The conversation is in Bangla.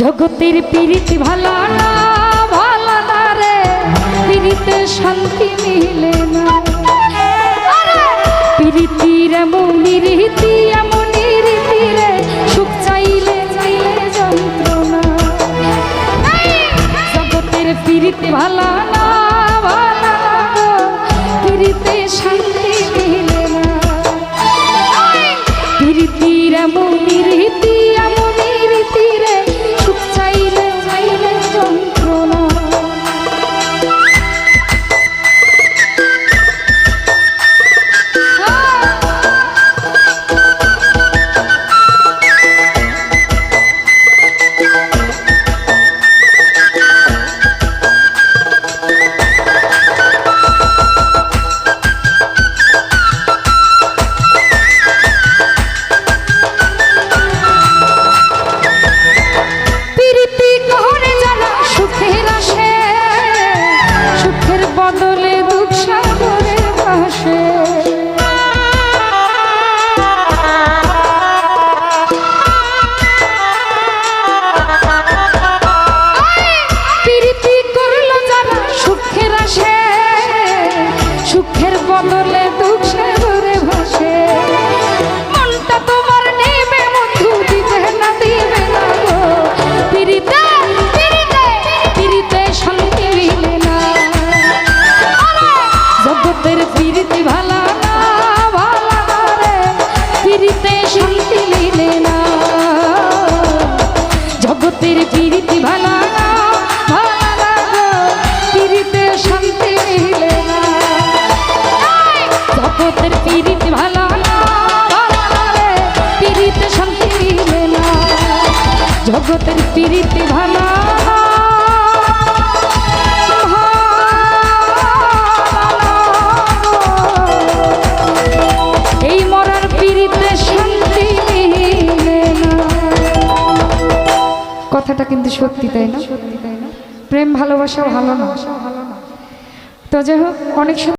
জগতের পীড়িত ভালো না ভালো না রে। পীড়িতে শান্তি মিলে না। পীড়িতির এমন রীতি এমন রীতি রে। সুখ চাইলে চাইলে যন্ত্রণা। জগতের পীড়িত ভালো না ভালো না পীড়িতে শান্তি মিলে না। রীতির এমন রীতি পিরিতি ভালা না ভালা না রে। পিরিতে শান্তি মিলে না। জগতের পিরিতি ভালা না ভালা না পিরিতে শান্তি মিলে না। জগতের পিরিতি ভালা না ভালা না রে। পিরিতে শান্তি মিলে না। জগতের পিরিতি ভালা কথাটা কিন্তু সত্যি তাই না? প্রেম ভালোবাসা ভালো না। তো যাই হোক অনেক